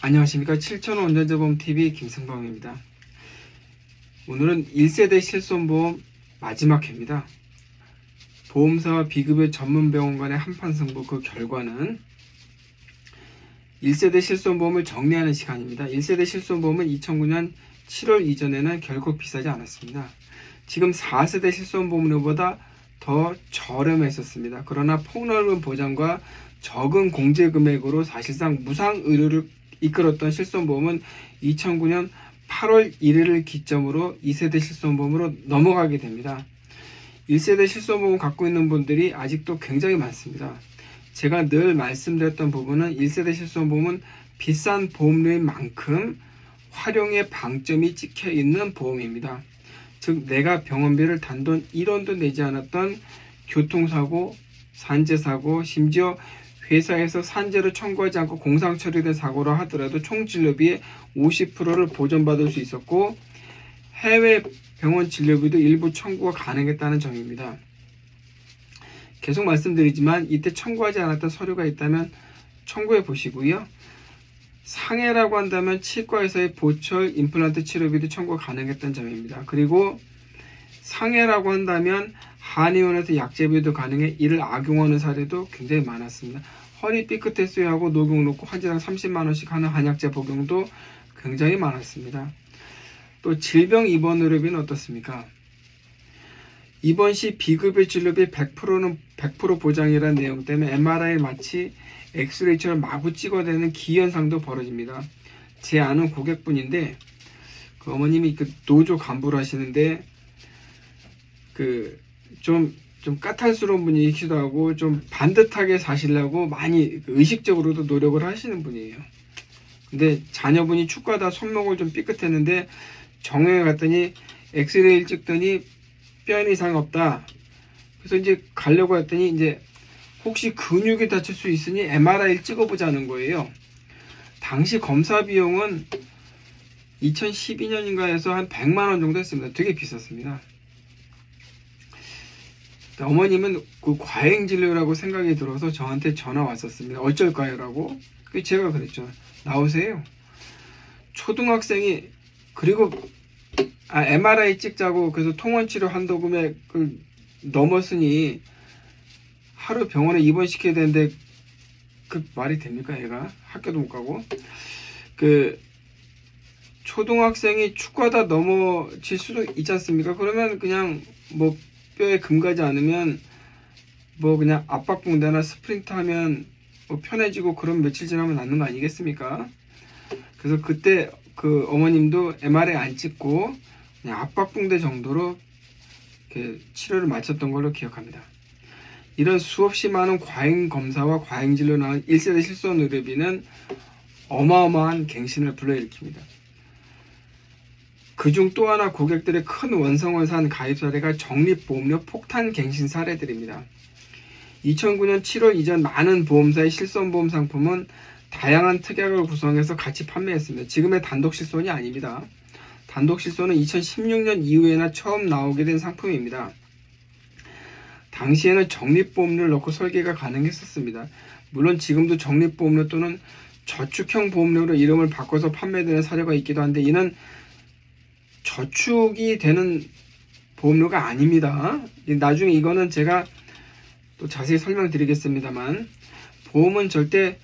안녕하십니까 7천원 운전자보험TV 김승범입니다. 오늘은 1세대 실손보험 마지막 회입니다. 보험사와 비급여 전문병원 간의 한판 승부 그 결과는 1세대 실손보험을 정리하는 시간입니다. 1세대 실손보험은 2009년 7월 이전에는 결코 비싸지 않았습니다. 지금 4세대 실손보험료보다 더 저렴했었습니다. 그러나 폭넓은 보장과 적은 공제 금액으로 사실상 무상 의료를 이끌었던 실손보험은 2009년 8월 1일을 기점으로 2세대 실손보험으로 넘어가게 됩니다. 1세대 실손보험 갖고 있는 분들이 아직도 굉장히 많습니다. 제가 늘 말씀드렸던 부분은 1세대 실손보험은 비싼 보험료인 만큼 활용의 방점이 찍혀 있는 보험입니다. 즉 내가 병원비를 단돈 1원도 내지 않았던 교통사고, 산재사고, 심지어 회사에서 산재를 청구하지 않고 공상 처리된 사고라 하더라도 총 진료비의 50%를 보전받을 수 있었고 해외 병원 진료비도 일부 청구가 가능했다는 점입니다. 계속 말씀드리지만 이때 청구하지 않았던 서류가 있다면 청구해 보시고요. 상해라고 한다면 치과에서의 보철 임플란트 치료비도 청구 가능했던 점입니다. 그리고 상해라고 한다면 한의원에서 약제비도 가능해 이를 악용하는 사례도 굉장히 많았습니다. 허리 삐끗해 수유하고 녹용 놓고 환자당 30만 원씩 하는 한약제 복용도 굉장히 많았습니다. 또 질병 입원 의료비는 어떻습니까? 입원 시 비급여 진료비 100%는 100% 보장이라는 내용 때문에 MRI 마치 엑스레이처럼 마구 찍어대는 기현상도 벌어집니다. 제 아는 고객분인데 그 어머님이 그 노조 간부를 하시는데 그 좀 좀 까탈스러운 분이기도 하고 좀 반듯하게 사시려고 많이 그 의식적으로도 노력을 하시는 분이에요. 근데 자녀분이 축구하다 손목을 좀 삐끗했는데 정형에 갔더니 엑스레이를 찍더니 뼈에 이상 없다. 그래서 이제 가려고 했더니 이제 혹시 근육이 다칠 수 있으니 MRI를 찍어보자는 거예요. 당시 검사 비용은 2012년인가에서 한 100만 원 정도 했습니다. 되게 비쌌습니다. 어머님은 그 과잉 진료라고 생각이 들어서 저한테 전화 왔었습니다. 어쩔까요라고. 그 제가 그랬죠. 나오세요. 초등학생이 그리고 아, MRI 찍자고 그래서 통원 치료 한 도 금액을 넘었으니 하루 병원에 입원시켜야 되는데 그 말이 됩니까 얘가 학교도 못 가고 그 초등학생이 축구하다 넘어질 수도 있지 않습니까? 그러면 그냥 뭐 뼈에 금 가지 않으면 뭐 그냥 압박붕대나 스프린트 하면 뭐 편해지고 그럼 며칠 지나면 낫는 거 아니겠습니까? 그래서 그때 그 어머님도 MRI 안 찍고 그냥 압박붕대 정도로 치료를 마쳤던 걸로 기억합니다. 이런 수없이 많은 과잉 검사와 과잉 진료 나온 1세대 실손 의료비는 어마어마한 갱신을 불러일으킵니다. 그중 또 하나 고객들의 큰 원성을 산 가입 사례가 적립보험료 폭탄 갱신 사례들입니다. 2009년 7월 이전 많은 보험사의 실손보험 상품은 다양한 특약을 구성해서 같이 판매했습니다. 지금의 단독 실손이 아닙니다. 단독 실손은 2016년 이후에나 처음 나오게 된 상품입니다. 당시에는 적립보험료를 넣고 설계가 가능했었습니다. 물론 지금도 적립보험료 또는 저축형 보험료로 이름을 바꿔서 판매되는 사례가 있기도 한데 이는 저축이 되는 보험료가 아닙니다. 나중에 이거는 제가 또 자세히 설명드리겠습니다만 보험은 절대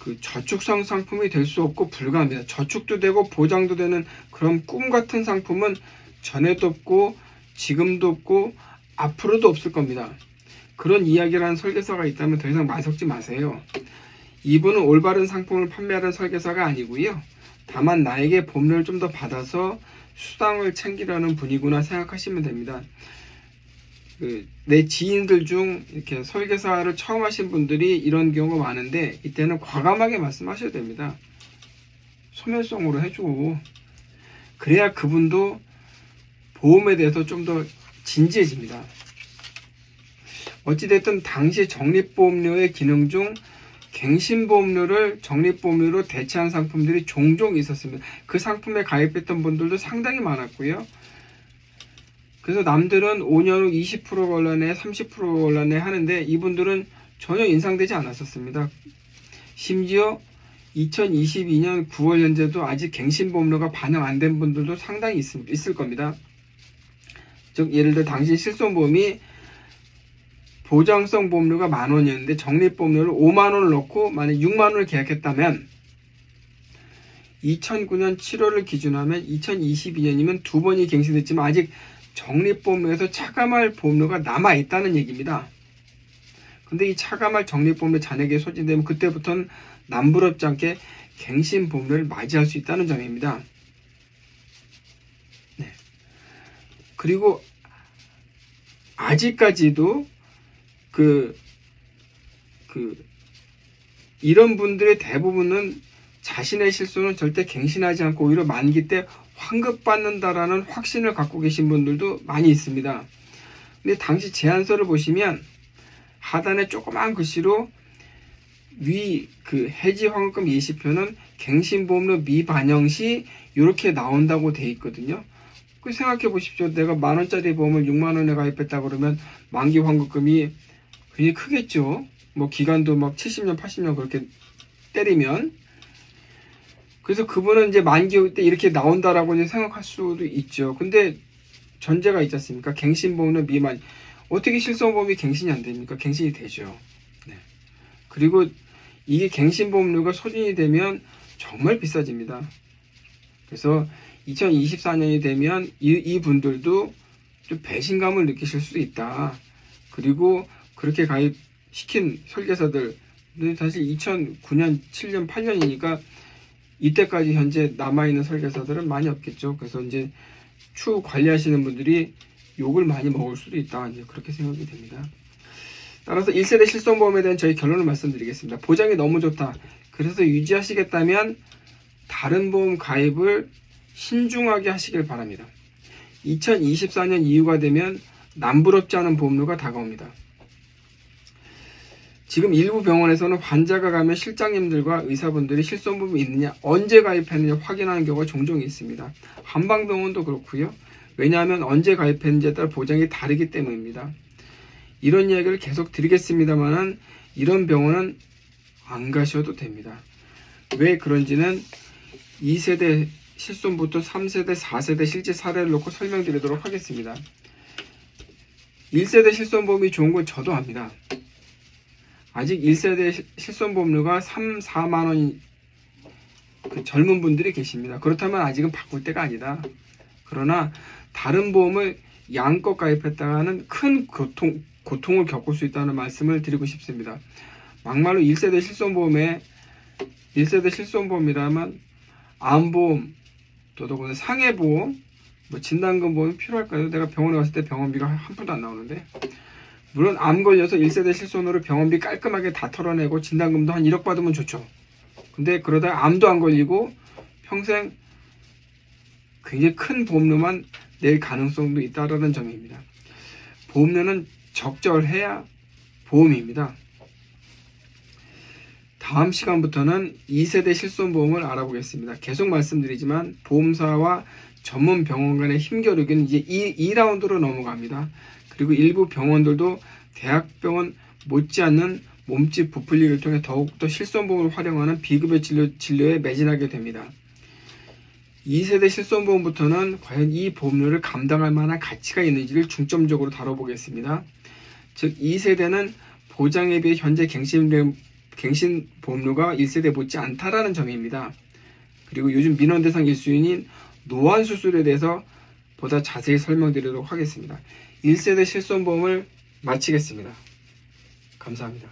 그 저축성 상품이 될 수 없고 불가합니다. 저축도 되고 보장도 되는 그런 꿈 같은 상품은 전에도 없고 지금도 없고 앞으로도 없을 겁니다. 그런 이야기를 한 설계사가 있다면 더 이상 말 섞지 마세요. 이분은 올바른 상품을 판매하는 설계사가 아니고요. 다만 나에게 보험료를 좀더 받아서 수당을 챙기려는 분이구나 생각하시면 됩니다. 그, 내 지인들 중 이렇게 설계사를 처음 하신 분들이 이런 경우가 많은데 이때는 과감하게 말씀하셔야 됩니다. 소멸성으로 해주고 그래야 그분도 보험에 대해서 좀 더 진지해집니다. 어찌됐든 당시 적립보험료의 기능 중 갱신보험료를 적립보험료로 대체한 상품들이 종종 있었습니다. 그 상품에 가입했던 분들도 상당히 많았고요. 그래서 남들은 5년 후 20% 걸러내, 30% 걸러내 하는데 이분들은 전혀 인상되지 않았었습니다. 심지어 2022년 9월 현재도 아직 갱신보험료가 반영 안 된 분들도 상당히 있, 있을 겁니다. 즉 예를 들어 당신 실손보험이 보장성 보험료가 만 원이었는데 적립 보험료를 5만 원을 넣고 만약 6만 원을 계약했다면 2009년 7월을 기준하면 2022년이면 두 번이 갱신됐지만 아직 적립보험료에서 차감할 보험료가 남아 있다는 얘기입니다. 근데 이 차감할 적립보험료 잔액에 소진되면 그때부터는 남부럽지 않게 갱신 보험료를 맞이할 수 있다는 점입니다. 네. 그리고 아직까지도 그, 그, 이런 분들의 대부분은 자신의 실수는 절대 갱신하지 않고 오히려 만기 때 환급받는다라는 확신을 갖고 계신 분들도 많이 있습니다. 근데 당시 제안서를 보시면 하단에 조그만 글씨로 위 그 해지 환급금 예시표는 갱신보험료 미반영 시 이렇게 나온다고 돼 있거든요. 그 생각해 보십시오. 내가 만 원짜리 보험을 6만 원에 가입했다 그러면 만기 환급금이 굉장히 크겠죠. 뭐 기간도 막 70년, 80년 그렇게 때리면 그래서 그분은 이제 만기 때 이렇게 나온다라고 이제 생각할 수도 있죠. 근데 전제가 있지 않습니까? 갱신보험은 미만 어떻게 실손보험이 갱신이 안 됩니까? 갱신이 되죠. 네. 그리고 이게 갱신보험료가 소진이 되면 정말 비싸집니다. 그래서 2024년이 되면 이, 이 분들도 좀 배신감을 느끼실 수도 있다. 그리고 그렇게 가입시킨 설계사들 사실 2009년, 7년, 8년이니까 이때까지 현재 남아있는 설계사들은 많이 없겠죠. 그래서 이제 추후 관리하시는 분들이 욕을 많이 먹을 수도 있다. 이제 그렇게 생각이 됩니다. 따라서 1세대 실손보험에 대한 저희 결론을 말씀드리겠습니다. 보장이 너무 좋다. 그래서 유지하시겠다면 다른 보험 가입을 신중하게 하시길 바랍니다. 2024년 이후가 되면 남부럽지 않은 보험료가 다가옵니다. 지금 일부 병원에서는 환자가 가면 실장님들과 의사분들이 실손보험이 있느냐, 언제 가입했느냐 확인하는 경우가 종종 있습니다. 한방병원도 그렇고요. 왜냐하면 언제 가입했는지에 따라 보장이 다르기 때문입니다. 이런 이야기를 계속 드리겠습니다만은 이런 병원은 안 가셔도 됩니다. 왜 그런지는 2세대 실손부터 3세대, 4세대 실제 사례를 놓고 설명드리도록 하겠습니다. 1세대 실손보험이 좋은 건 저도 압니다. 아직 1세대 실손보험료가 3, 4만 원 그 젊은 분들이 계십니다. 그렇다면 아직은 바꿀 때가 아니다. 그러나 다른 보험을 양껏 가입했다가는 큰 고통, 고통을 겪을 수 있다는 말씀을 드리고 싶습니다. 막말로 1세대 실손보험에 1세대 실손보험이라면 암보험, 더더군다나 상해보험, 뭐 진단금 보험이 필요할까요? 내가 병원에 갔을 때 병원비가 한 푼도 안 나오는데 물론 암 걸려서 1세대 실손으로 병원비 깔끔하게 다 털어내고 진단금도 한 1억 받으면 좋죠. 근데 그러다 암도 안 걸리고 평생 굉장히 큰 보험료만 낼 가능성도 있다라는 점입니다. 보험료는 적절해야 보험입니다. 다음 시간부터는 2세대 실손보험을 알아보겠습니다. 계속 말씀드리지만 보험사와 전문 병원 간의 힘겨루기는 이제 2, 2라운드로 넘어갑니다. 그리고 일부 병원들도 대학병원 못지않는 몸집 부풀리기를 통해 더욱더 실손보험을 활용하는 비급여 진료, 진료에 매진하게 됩니다. 2세대 실손보험부터는 과연 이 보험료를 감당할 만한 가치가 있는지를 중점적으로 다뤄보겠습니다. 즉 2세대는 보장에 비해 현재 갱신, 갱신 보험료가 1세대 못지 않다라는 점입니다. 그리고 요즘 민원 대상 1순위인 노안 수술에 대해서 보다 자세히 설명드리도록 하겠습니다. 1세대 실손보험을 마치겠습니다. 감사합니다.